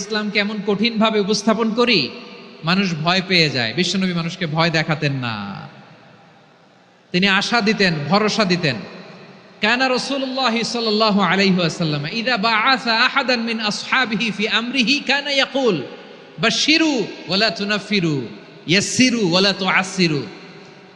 ইসলাম কেমন কঠিন ভাবে উপস্থাপন করি? মানুষ ভয় পেয়ে যায়। বিশ্বনবী মানুষকে ভয় দেখাতেন না। তিনি আশা দিতেন, ভরসা দিতেন। ওয়াসাল্লাম, ইদা বাআসা আহাদান মিন আসহাবিহি ফি আমরিহি কানা ইয়াকুল তুনাফিরু তুআসসিরু।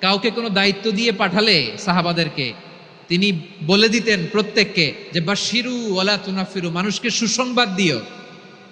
কাউকে কোনো দায়িত্ব দিয়ে পাঠালে সাহাবাদেরকে, তিনি বলে দিতেন প্রত্যেককে যে বাশিরু ওয়ালা তুনাফিরু মানুষকে সুসংবাদ দিও।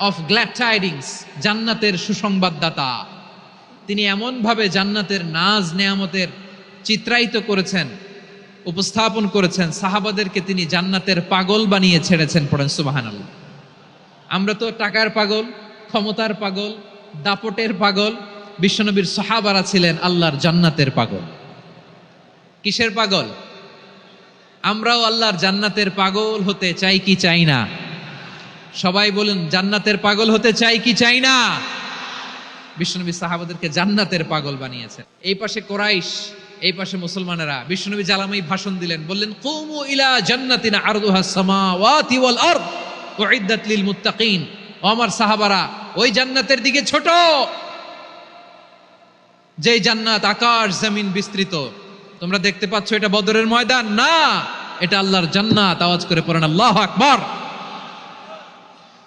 of glad tidings জান্নাতের সুসংবাদদাতা। তিনি এমনভাবে জান্নাতের নাজ নেয়ামতের চিত্রায়িত করেছেন, উপস্থাপন করেছেন, সাহাবাদেরকে তিনি জান্নাতের পাগল বানিয়ে ছেড়েছেন পড়েন সুবাহান আমরা তো টাকার পাগল, ক্ষমতার পাগল, দাপটের পাগল, বিশ্বনবীর সাহাবারা ছিলেন আল্লাহর জান্নাতের পাগল। কিসের পাগল? আমরাও আল্লাহর জান্নাতের পাগল হতে চাই কি চাই না? সবাই বলুন, জান্নাতের পাগল হতে চাই কি চাই না? বিশ্বনবী সাহাবাদেরকে জান্নাতের পাগল বানিয়েছেন। এই পাশে কোরাইশ, এই পাশে মুসলমানেরা বিশ্বনবী জালামাই ভাষণ দিলেন, বললেন, কুমু ইলা জান্নাতিনা আরদুহা সামাওয়াতি ওয়াল আরদ উইদ্দাত লিল মুত্তাকিন। ও আমার সাহাবারা, ওই জান্নাতের দিকে ছোট। যে জান্নাত আকাশ, জমিন বিস্তৃত, তোমরা দেখতে পাচ্ছ এটা বদরের ময়দান? না, এটা আল্লাহর জান্নাত। আওয়াজ করে পড়েন, আল্লাহ আকবার।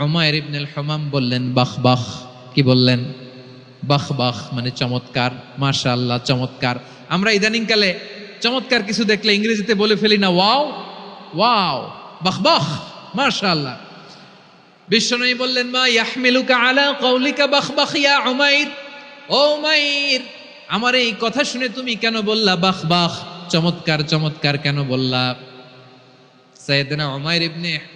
উমাইর ইবনুল হুমাম বললেন, বাহ বাহ। কি বললেন? বাহ বাহ মানে চমৎকার। মাশা আল্লাহ চমৎকার। আমরা ইদানিংকালে চমৎকার কিছু দেখলে ইংরেজিতে বলে ফেলি না, ওয়াও ওয়াও, বাহ বাহ। মাশা আল্লাহ বিশ্বনবী বললেন, মা ইয়াহমিলুকা আলা কৌলিকা বাহ বাহ ইয়া উমাইর? ও উমাইর, আমার এই কথা শুনে তুমি কেন বললা বাহ বাহ? চমৎকার চমৎকার কেন বললা? সাইয়েদনা উমাইর ইবনে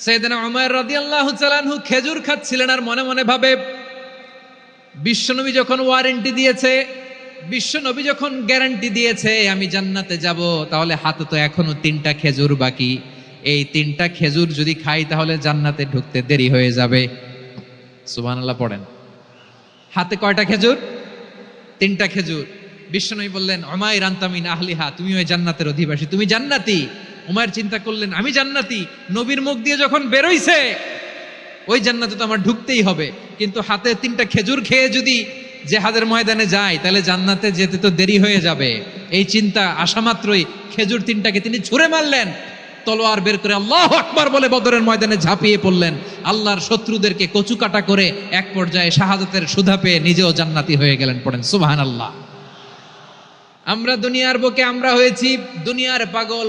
সৈয়দনা উমার রাদিয়াল্লাহু তাআলাহু খেজুর খাচ্ছিলেন আর মনে মনে ভাবে বিশ্বনবী যখন ওয়ারেন্টি দিয়েছে বিশ্বনবী যখন গ্যারান্টি দিয়েছে, আমি জান্নাতে যাব, তাহলে হাতে তো এখনও তিনটা খেজুর বাকি। এই তিনটা খেজুর যদি খাই, তাহলে জান্নাতে ঢুকতে দেরি হয়ে যাবে। সুবহানাল্লাহ, পড়েন। হাতে কয়টা খেজুর? তিনটা খেজুর। বিশ্বনবী বললেন অমাই রান্তামিন আহলিহা তুমি ওই জান্নাতের অধিবাসী, তুমি জান্নাতি। উমায়ের চিন্তা করলেন, আমি জান্নাতি। নবীর মুখ দিয়ে যখন বেরোইছে, ওই জান্নাতে তো আমার ঢুকতেই হবে। কিন্তু হাতে তিনটা খেজুর খেয়ে যদি জেহাদের ময়দানে যায়, তাহলে জান্নাতে যেতে তো দেরি হয়ে যাবে। এই চিন্তা আসা মাত্রই খেজুর তিনটাকে তিনি ছুঁড়ে মারলেন। তলোয়ার বের করে আল্লাহ আকবার বলে বদরের ময়দানে ঝাঁপিয়ে পড়লেন। আল্লাহর শত্রুদেরকে কচু কাটা করে এক পর্যায়ে শাহাদতের সুধা পেয়ে নিজেও জান্নাতি হয়ে গেলেন পড়েন। সুবাহান আল্লাহ আমরা দুনিয়ার বুকে আমরা হয়েছি, দুনিয়ার পাগল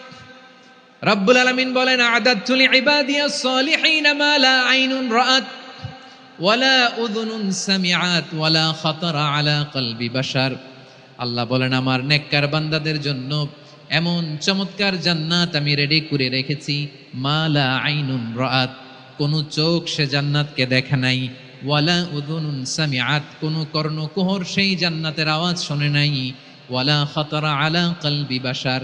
রব্বুল আলামিন বলেন আদাতু লিইবাদিয়াস সালিহিন মা লা আইনুন রাআত ওয়ালা উযুনুন সামিআত ওয়ালা খাতারা আলা কলবি বাশার। আল্লাহ বলেন, আমার নেককার বান্দাদের জন্য এমন চমৎকার জান্নাত আমি রেডি করে রেখেছি, মা লা আইনুন রাআত। কোন চোখ সে জান্নাতকে দেখে নাই ওয়ালা উযুনুন সামিআত। কোন কর্ণকুহর সেই জান্নাতের আওয়াজ শোনে নাই ওয়ালা খাতারা আলা কলবি বাশার।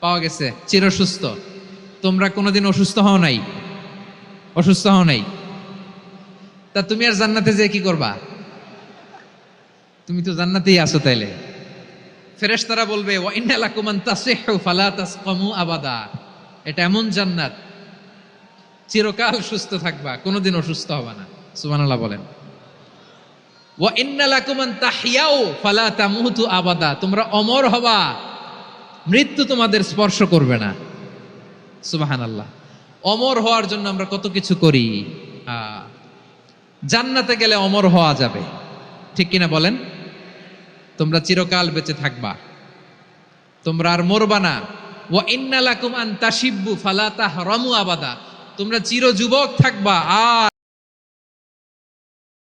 পাওয়া গেছে চির সুস্থ তোমরা কোনোদিন অসুস্থ হও নাই। অসুস্থ হও নাই। তা তুমি আর জান্নাতে যে কি করবা? তুমি তো জান্নাতেই আছো তাইলে। ফেরেশতারা বলবে, ওয়া ইন্না লাকুম আন তাসিহু ফালা তাসকামু আবাদা। এটা এমন জান্নাত। চিরকাল সুস্থ থাকবা, কোনোদিন অসুস্থ হবা না। সুবহানাল্লাহ বলেন। ওয়া ইন্না লাকুম আন তাহইয়াও ফালা তামুতু আবাদা। তোমরা অমর হবা। মৃত্যু তোমাদের স্পর্শ করবে না। সুবহানাল্লাহ। অমর হওয়ার জন্য আমরা কত কিছু করি। জান্নাতে গেলে অমর হওয়া যাবে। ঠিক কিনা বলেন? তোমরা চিরকাল বেঁচে থাকবা। তোমরা আর মরবা না। ওয়া ইন্না লাকুম আন তাশিব্বু ফালা তাহরামু আবাদা। তোমরা চির যুবক থাকবা